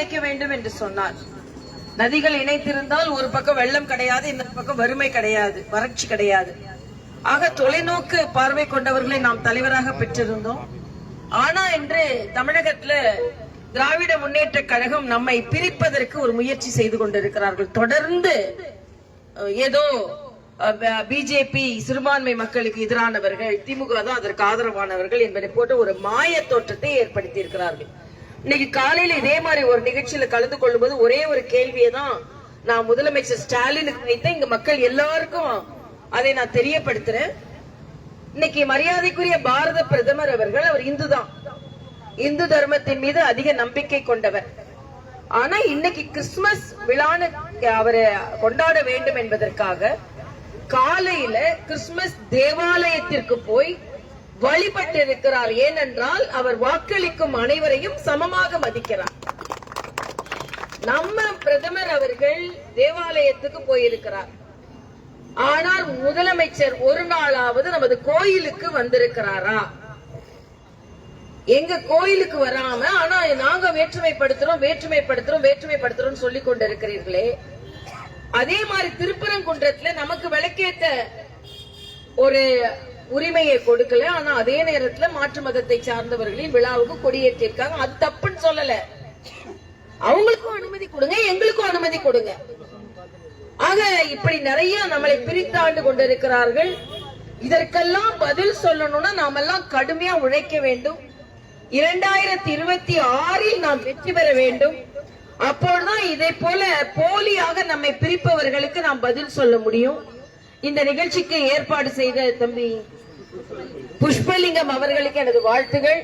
இணைக்க வேண்டும் என்று சொன்னார். நதிகள் இணைத்திருந்தால் ஒரு பக்கம் வெள்ளம் கிடையாது இன்னொரு பக்கம் வறுமை கிடையாது வறட்சி கிடையாது. ஆக தொலைநோக்கு பார்வை கொண்டவர்களை நாம் தலைவராக பெற்றிருந்தோம். ஆனா இன்று தமிழகத்துல திராவிட முன்னேற்ற கழகம் நம்மை பிரிப்பதற்கு ஒரு முயற்சி செய்து கொண்டிருக்கிறார்கள். தொடர்ந்து ஏதோ பிஜேபி சிறுபான்மை மக்களுக்கு எதிரானவர்கள் திமுக தான் அதற்கு ஆதரவானவர்கள் என்பதை போட்டு ஒரு மாய தோற்றத்தை ஏற்படுத்தி இருக்கிறார்கள் இன்னைக்கு காலையில இதே மாதிரி ஒரு நிகழ்ச்சியில கலந்து கொள்ளும்போது ஒரே ஒரு கேள்வியை தான் நான் முதலமைச்சர் ஸ்டாலினுக்கு வைத்தேன். இங்க மக்கள் எல்லாருக்கும் அதை நான் தெரியப்படுத்துறேன். இன்னைக்கு மரியாதைக்குரிய பாரத பிரதமர் அவர்கள் அவர் இந்து தான் இந்து தர்மத்தின் மீது அதிக நம்பிக்கை கொண்டவர். ஆனா இன்னைக்கு கிறிஸ்துமஸ் விழான்னு அவரை கொண்டாட வேண்டும் என்பதற்காக காலையில கிறிஸ்துமஸ் தேவாலயத்திற்கு போய் வழிபட்டு இருக்கிறார் ஏனென்றால் அவர் வாக்களிக்கும் அனைவரையும் சமமாக மதிக்கிறார். நம்ம பிரதமர் அவர்கள் தேவாலயத்துக்கு போயிருக்கிறார். ஆனால் முதலமைச்சர் ஒரு நாளாவது நமது கோயிலுக்கு வந்திருக்கிறாரா? எங்க கோயிலுக்கு வராம ஆனா நாங்க வேற்றுமைப்படுத்துறோம் வேற்றுமைப்படுத்துறோம் வேற்றுமைப்படுத்துறோம் சொல்லி கொண்டிருக்கிறீர்களே. அதே மாதிரி திருப்பரங்குன்றத்துல நமக்கு விளக்கேத்த ஒரு உரிமையை கொடுக்கல. ஆனா அதே நேரத்துல மாற்று மதத்தை சார்ந்தவர்களின் விழாவுக்கு கொடியேற்றிருக்காங்க. அது தப்புன்னு சொல்லல. அவங்களுக்கும் அனுமதி கொடுங்க எங்களுக்கும் அனுமதி கொடுங்க. ஆக இப்படி நிறைய நம்மளை பிரித்தாண்டு கொண்டிருக்கிறார்கள். இதற்கெல்லாம் பதில் சொல்லணும்னா நாமெல்லாம் கடுமையா உழைக்க வேண்டும். இரண்டாயிரத்தி இருபத்தி ஆறில் நாம் வெற்றி பெற வேண்டும். அப்பொழுதுதான் இதை போல போலியாக நம்மை பிரிப்பவர்களுக்கு நாம் பதில் சொல்ல முடியும். இந்த நிகழ்ச்சிக்கு ஏற்பாடு செய்த தம்பி புஷ்பலிங்கம் அவர்களுக்கு எனது வாழ்த்துகள்.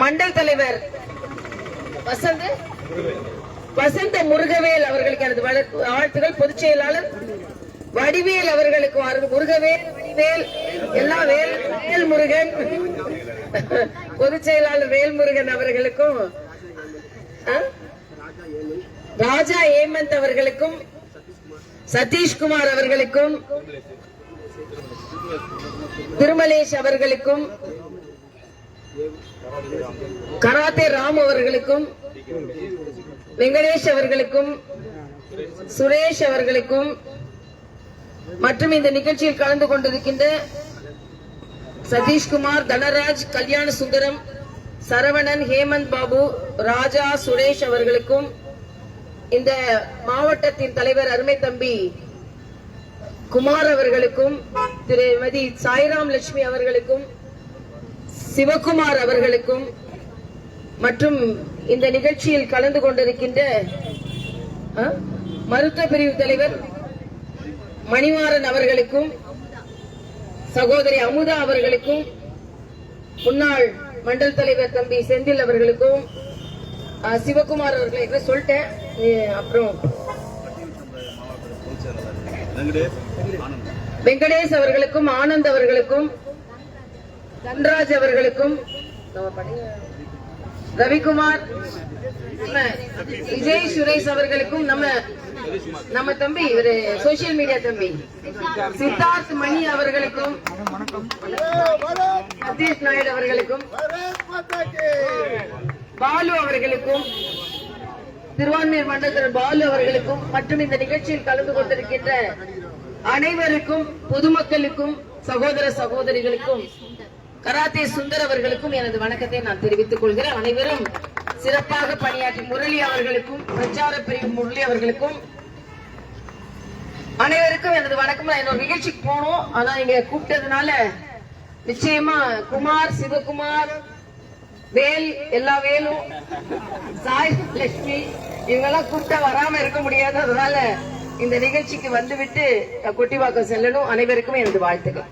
மண்டல் தலைவர் வசந்த் வசந்த முருகவேல் அவர்களுக்கு எனது வாழ்த்துகள். பொதுச் செயலாளர் வடிவேல் அவர்களுக்கு முருகவேல் வடிவேல் எல்லா வேல் வேல் முருகன். பொதுச் செயலாளர் வேல்முருகன் அவர்களுக்கும் ஆ? ராஜா ஏமந்த் அவர்களுக்கும் சதீஷ்குமார் அவர்களுக்கும் திருமலேஷ் அவர்களுக்கும் கராத்தே ராம் அவர்களுக்கும் வெங்கடேஷ் அவர்களுக்கும் சுரேஷ் அவர்களுக்கும் மற்றும் இந்த நிகழ்ச்சியில் கலந்து கொண்டிருக்கின்ற சதீஷ்குமார் தனராஜ் கல்யாண சுந்தரம் சரவணன் ஹேமந்த் பாபு ராஜா சுரேஷ் அவர்களுக்கும் இந்த மாவட்டத்தின் தலைவர் அருமை தம்பி குமார் அவர்களுக்கும் திருமதி சாய்ராம் லட்சுமி அவர்களுக்கும் சிவகுமார் அவர்களுக்கும் மற்றும் இந்த நிகழ்ச்சியில் கலந்து கொண்டிருக்கின்ற மருத்துவ பிரிவு தலைவர் மணிமாறன் அவர்களுக்கும் சகோதரி அமுதா அவர்களுக்கும் முன்னாள் மண்டல் தலைவர் தம்பி செந்தில் அவர்களுக்கும் சிவகுமார் அவர்களை ஏற்கனவே சொல்லிட்டேன். அப்புறம் வெங்கடேஷ் அவர்களுக்கும் ஆனந்த் அவர்களுக்கும் தன்ராஜ் அவர்களுக்கும் ரவிக்குமார் நம்ம விஜய் சுரேஷ் அவர்களுக்கும் நம்ம நம்ம தம்பி ஒரு சோசியல் மீடியா தம்பி சித்தார்த் மணி அவர்களுக்கும் சதீஷ் நாயுடு அவர்களுக்கும். பாலு அவர்களுக்கும் திருவான்மையூர் மண்டலத்தில் பாலு அவர்களுக்கும் மற்றும் இந்த நிகழ்ச்சியில் கலந்து கொண்டிருக்கின்ற அனைவருக்கும் பொதுமக்களுக்கும் சகோதர சகோதரிகளுக்கும் கராத்தே சுந்தர் அவர்களுக்கும் எனது வணக்கத்தை நான் தெரிவித்துக் கொள்கிறேன். அனைவரும் சிறப்பாக பணியாற்றி முரளி அவர்களுக்கும் பிரச்சார பிரிவு முரளி அவர்களுக்கும் அனைவருக்கும் எனது வணக்கம். நான் நிகழ்ச்சிக்கு போனோம். ஆனா நீங்க கூப்பிட்டதுனால நிச்சயமா குமார் சிவகுமார் வேல் எல்லா வேலும். சாய் லட்சுமி இவங்கெல்லாம் கூப்பிட்டா வராம இருக்க முடியாது அதனால இந்த நிகழ்ச்சிக்கு வந்துவிட்டு கொட்டிவாக்கம் செல்லணும். அனைவருக்கும் எனது வாழ்த்துக்கள்.